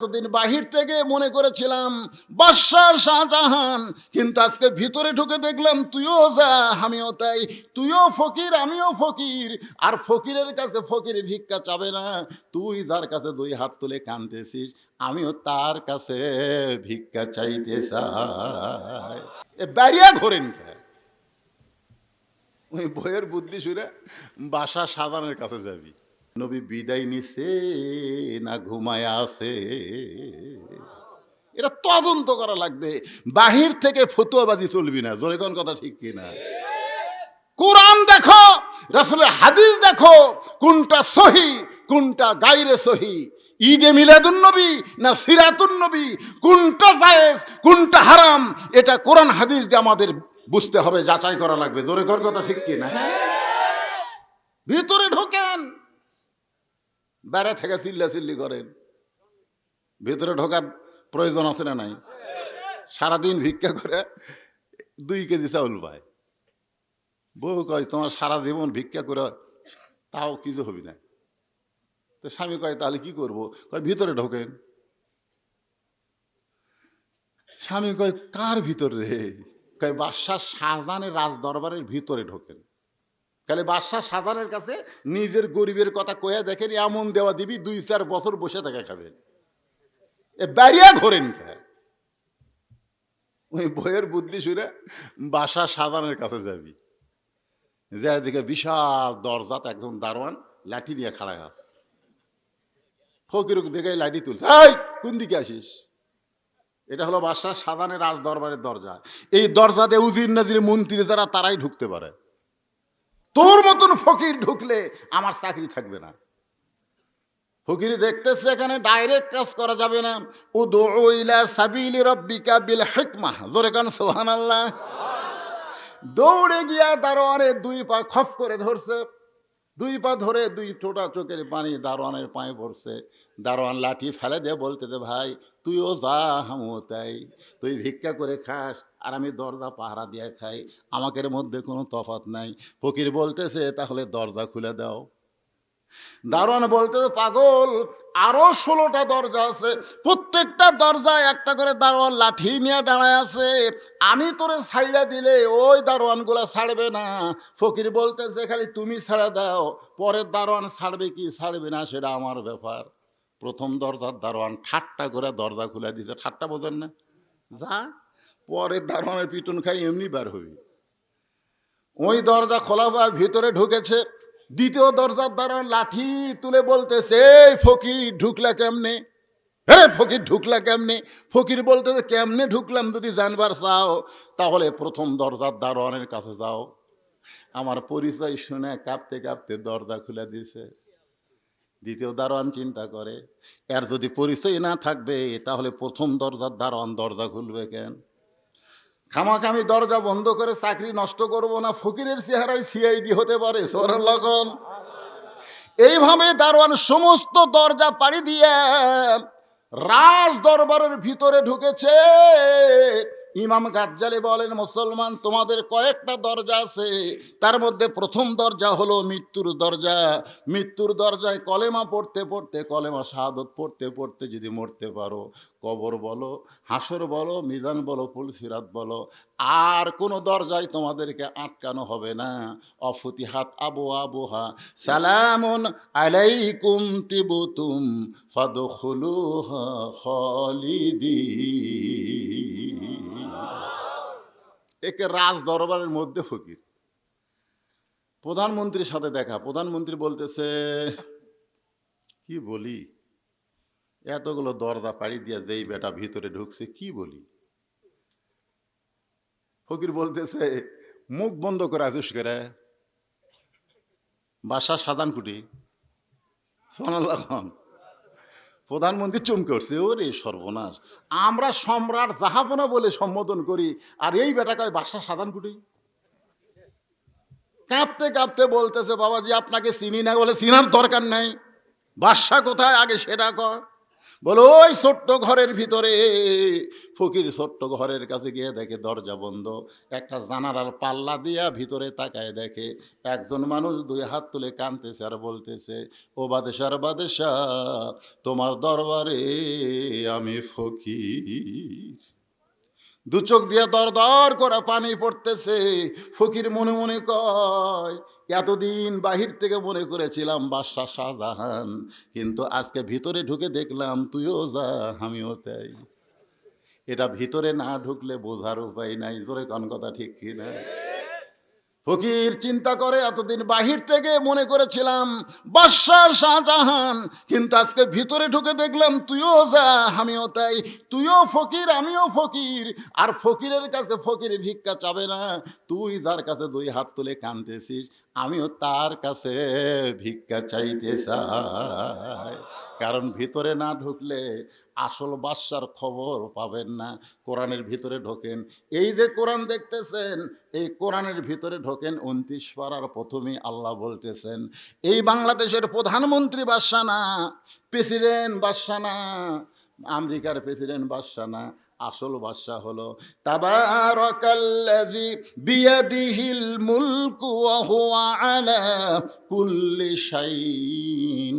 এতদিন বাহির থেকে মনে করেছিলাম, বাদশাহ শাহজাহান, কিন্তু আজকে ভিতরে ঢুকে দেখলাম তুইও যা, আমিও তাই, তুইও ফকির, আমিও ফকির, আর ফকিরের কাছে ফকির ভিক্ষা চাবে না। তুই যার কাছে দুই হাত তুলে কাঁদতেছিস, আমিও তার কাছে ভিক্ষা চাইতে চাই। এ ব্যারিয়া ঘোরেন ওই বইয়ের বুদ্ধি সুরে বাসা সাজানের কাছে যাবি। নবী বিদায় নিছে, না ঘুমায় আছে। এটা তদন্ত করা লাগবে। বাহির থেকে ফতুয়াবাজি চলবি না। জোরে কোন কথা ঠিক কিনা? কোরআন দেখো, রাসূলের হাদিস দেখো, কোনটা সহি, কোনটা গাইরে সহি। ঈদে মিলাদুন নবী না সিরাতুন নবী? কোনটা জায়েজ, কোনটা হারাম? এটা কোরআন হাদিস দিয়ে আমাদের বুঝতে হবে, যাচাই করা লাগবে। জোরে কোন কথা ঠিক কিনা? হ্যাঁ। ভিতরে ঢোকেন। বাইরে থেকে চিল্লা চিল্লি করেন। ভেতরে ঢোকার প্রয়োজন আছে না নাই? সারাদিন ভিক্ষা করে দুই কেজি চাউল পায়। বউ কয়, তোমার সারা জীবন ভিক্ষা করে তাও কিছু হবি না। তো স্বামী কয়, তাহলে কি করব? কয়, ভিতরে ঢোকেন। স্বামী কয়, কার ভিতরে কয়, বাদশাহ শাহজাহানের রাজ দরবারের ভিতরে ঢোকেন। তাহলে বাদশাহ সাধারণের কাছে নিজের গরিবের কথা কয়ে দেখেন, এমন দেওয়া দিবি, দুই চার বছর বসে থাকা খাবেন। এ ব্যারিয়া ঘোরেন ওই বইয়ের বুদ্ধি সুরে বাসা সাধারণের কাছে যাবি। যা দিকে বিশাল দরজাত একদম দারোয়ান লাঠি নিয়ে খাড়া আছে। ফকির দেখে লাঠি তুলছে। এই, কোন দিকে আসিস? এটা হলো বাদশাহ সাধারণের রাজ দরবারের দরজা। এই দরজাতে উজির নাজির মন্ত্রী যারা, তারাই ঢুকতে পারে। তোর মতন ফকির ঢুকলে আমার চাকরি থাকবে না। ফকির দেখতেছে এখানে ডাইরেক্ট কাজ করা যাবে না। ও দৌলা সাবিল রব্বিকা বিল হেকমা। জোরে কান সোহান আল্লাহ দৌড়ে গিয়া দারোয়ারে দুই পা খফ করে ধরছে। দুই পা ধরে দুই টোটা চোখের পানি দারোয়ানের পায়ে পড়ছে। দারোয়ান লাঠি ফেলে দিয়ে বলতেছে ভাই, তুইও যা হামু তাই। তুই ভিক্ষা করে খাস আর আমি দরজা পাহারা দিয়ে খাই। আমাকের মধ্যে কোনো তফাত নাই। ফকির বলতেছে, তাহলে দরজা খুলে দাও। দারোয়ান বলতে, পাগল, আরও ষোলোটা দরজা আছে। প্রত্যেকটা দরজায় একটা করে দারোয়ান লাঠি নিয়ে দাঁড়ায় আছে। আমি তোরে ছাইড়া দিলে ওই দারোয়ানগুলা ছাড়বে না। ফকির বলতেছে, খালি তুমি ছাড়া দাও, পরের দারোয়ান ছাড়বে কি? ছাড়বে না, সেটা আমার ব্যাপার। প্রথম দরজার দারোয়ান ঠাট্টা করে দরজা খুলে দিতে ঠাট্টা বোঝেন না? যা, পরের দারোয়ানের পিটন খাই এমনি বার হবি। ওই দরজা খোলা বা ভিতরে ঢুকেছে। দ্বিতীয় দরজার দ্বারা লাঠি তুলে বলতেছে, এই ফকির ঢুকলা কেমনে? আরে, ফকির ঢুকলা কেমনে? ফকির বলতেছে, কেমনে ঢুকলাম যদি জানবার চাও, তাহলে প্রথম দরজার দারোয়ানের কাছে যাও। আমার পরিচয় শুনে কাঁপতে কাঁপতে দরজা খুলে দিয়েছে দ্বিতীয় দারোয়ান চিন্তা করে, এর যদি পরিচয় না থাকবে, তাহলে প্রথম দরজার দারোয়ান দরজা খুলবে কেন? খামাখামি দরজা বন্ধ করে চাকরি নষ্ট করব না, ফকিরের চেহারায় সিআইডি হতে পারে সোরার লগন এইভাবে দারোয়ান সমস্ত দরজা পাড়ি দিয়ে রাজ দরবারের ভিতরে ঢুকেছে। ইমাম গাজ্জালি বলেন, মুসলমান, তোমাদের কয়েকটা দরজা আছে। তার মধ্যে প্রথম দরজা হলো মৃত্যুর দরজা। মৃত্যুর দরজায় কলেমা পড়তে পড়তে, কলেমা শাহাদত পড়তে পড়তে যদি মরতে পারো, কবর বলো, হাসর বলো, মিজান বলো ফুলসিরাত বলো, আর কোনো দরজায় তোমাদেরকে আটকানো হবে না। অফুতিহাত আবু আবুহা, সালামুন আলাইকুম তিবুতুম ফাদখুলুহা খালিদি একে রাজ দরবারের মধ্যে ফকির। প্রধানমন্ত্রীর সাথে দেখা। প্রধানমন্ত্রী বলতেছে, কি বলি? এতগুলো দরজা পাড়ি দিয়ে যেই বেটা ভিতরে ঢুকছে, কি বলি? ফকির বলতেছে, মুখ বন্ধ করে আছিস করে? বাসা সাদান কুটি সোনাল্লাহ খান প্রধানমন্ত্রী চমকে উঠছে, ওরে সর্বনাশ, আমরা সম্রাট জাহাপনা বলে সম্বোধন করি, আর এই বেটাকে বাসা সাধারণ কুটি? কাঁপতে কাঁপতে বলতেছে, বাবাজি, আপনাকে চিনি না বলে চিনার দরকার নাই। বাদশা কোথায়? আগে সেটা কর বলো, ওই ছোট্ট ঘরের ভিতরে। ফকির ছোট্ট ঘরের কাছে গিয়ে দেখে দরজা বন্ধ। একটা জানালার পাল্লা দিয়া ভিতরে তাকায় দেখে একজন মানুষ দুই হাত তুলে কানতেছে আর বলতেছে, ও বাদেশার বাদেশা, তোমার দরবারে আমি ফকির। দু চোখ দিয়ে দর দর করা পানি পড়তেছে। ফকির মনে মনে কয়, এতদিন বাহির থেকে মনে করেছিলাম বাদশাহ শাহজাহান, কিন্তু আজকে ভিতরে ঢুকে দেখলাম তুইও যা, আমিও তাই। এটা ভিতরে না ঢুকলে বোঝার উপায় নাই। জোরে কন কথা ঠিক কিনা? ফকির চিন্তা করে, এতদিন বাহির থেকে মনে করেছিলাম, বাদশাহ শাহজাহান, কিন্তু আজকে ভিতরে ঢুকে দেখলাম, তুইও যা, আমিও তাই, তুইও ফকির, আমিও ফকির, আর ফকিরের কাছে ফকির ভিক্ষা চাবে না। তুই যার কাছে দুই হাত তুলে কাঁদতেছিস, আমিও তার কাছে ভিক্ষা চাইতে চাই। কারণ ভিতরে না ঢুকলে আসল বাদশার খবর পাবেন না। কোরআনের ভিতরে ঢোকেন। এই যে কোরআন দেখতেছেন, এই কোরআনের ভিতরে ঢোকেন উনত্রিশ পাড়ার প্রথমেই আল্লাহ বলতেছেন, এই বাংলাদেশের প্রধানমন্ত্রী বাদশা না, প্রেসিডেন্ট বাদশা না, আমেরিকার প্রেসিডেন্ট বাদশা না, আসল বাদশা হলো তাবারাকাল্লাযী বিয়াদিহিল মুলকু ওয়া হুয়া আলা কুল্লি শাইইন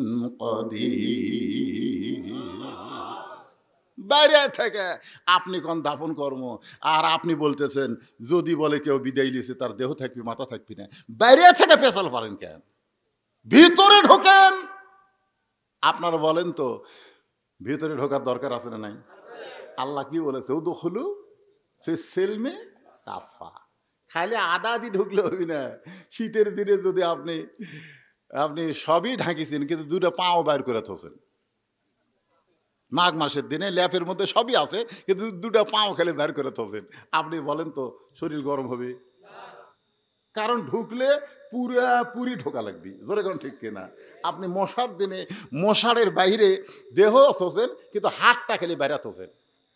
বাইরে থেকে, আপনি কোন দাপন কর্ম? আর আপনি বলতেছেন, যদি বলে কেউ বিদায় লিছে তার দেহ থাকবি, মাথা থাকবি না। বাইরে থেকে পেছাল পারেন কেন? ভিতরে ঢোকেন। আপনারা বলেন তো, ভিতরে ঢোকার দরকার আছে না নাই? আল্লাহ কি বলেছে? ও দখলু সে সেলমে কাফা খালি আদা দি ঢুকলে হবি না। শীতের দিনে যদি আপনি আপনি সবই ঢাকিছেন, কিন্তু দুটো পাও বাইর করে থোছেন মাঘ মাসের দিনে ল্যাপের মধ্যে সবই আছে, কিন্তু দুটো পাও খেলে বের করে থোছেন আপনি বলেন তো, শরীর গরম হবে? কারণ ঢুকলে পুরাপুরি ঢোকা লাগবে। জোরে কোন ঠিক কিনা? আপনি মশার দিনে, মশারের বাইরে দেহ থোছেন কিন্তু হাতটা খেলে বাইরে থোছেন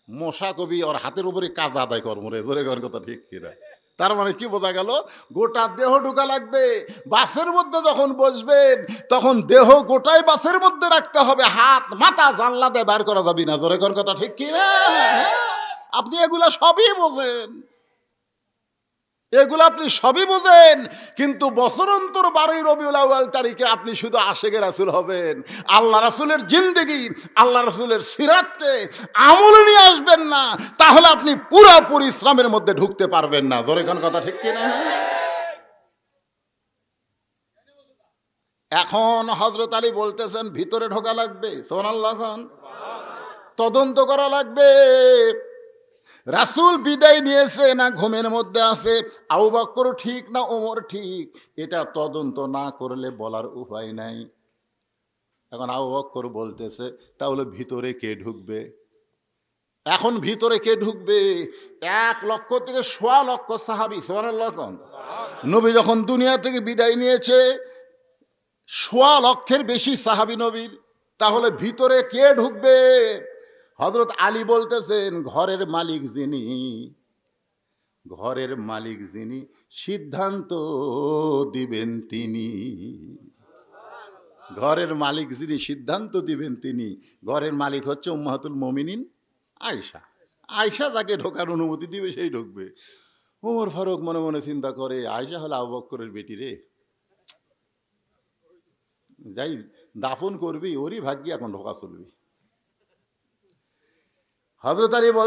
মশা কবি ওর হাতের উপরে কাজ আদায় কর্মরে জোরে কোন কথা ঠিক কিনা? তার মানে কি বোঝা গেল? গোটা দেহ ঢুকা লাগবে বাসের মধ্যে যখন বসবেন, তখন দেহ গোটাই বাসের মধ্যে রাখতে হবে, হাত, মাথা, জানলা দিয়ে বার করা যাবি না। জোরে কথা ঠিক কি না আপনি এগুলা সবই বোঝেন। এগুলো আপনি সবই বোঝেন, কিন্তু বছর অন্তর বারোই রবিউল আউয়াল তারিখে আপনি শুধু আশেকে রাসুল হবেন। আল্লাহ রাসুলের জিন্দগি, আল্লাহ রাসুলের সিরাতকে আমল নিয়ে আসবেন না, তাহলে আপনি পুরোপুরি ইসলামের মধ্যে ঢুকতে পারবেন না। জোরে কোন কথা ঠিক কিনা? এখন হজরত আলী বলতেছেন, ভিতরে ঢোকা লাগবে? সোন আল্লাহ খান। তদন্ত করা লাগবে। রাসুল বিদায় নিয়েছে না ঘুমের মধ্যে আছে? আবু বক্কর ঠিক না ওমর ঠিক? এটা তদন্ত না করলে বলার উপায় নাই। এখন আবু বক্কর বলতেছে, তাহলে ভিতরে কে ঢুকবে? এখন ভিতরে কে ঢুকবে? এক লক্ষ থেকে সোয়া লক্ষ সাহাবি সোয়ার লক্ষণ নবী যখন দুনিয়া থেকে বিদায় নিয়েছে, সোয়া লক্ষের বেশি সাহাবি নবীর, তাহলে ভিতরে কে ঢুকবে? হজরত আলী বলতেছেন, ঘরের মালিক যিনি, ঘরের মালিক যিনি, সিদ্ধান্ত দিবেন তিনি। ঘরের মালিক যিনি, সিদ্ধান্ত দিবেন তিনি। ঘরের মালিক হচ্ছে উম্মাহাতুল মমিনিন আয়সা আয়সা যাকে ঢোকার অনুমতি দিবে, সেই ঢুকবে। ওমর ফারুক মনে মনে চিন্তা করে আয়সা হলো আবু বেটি রে। যাই, দাফন করবি, ওরই ভাগ্যে এখন ঢোকা চলবি। হজরত আলী বল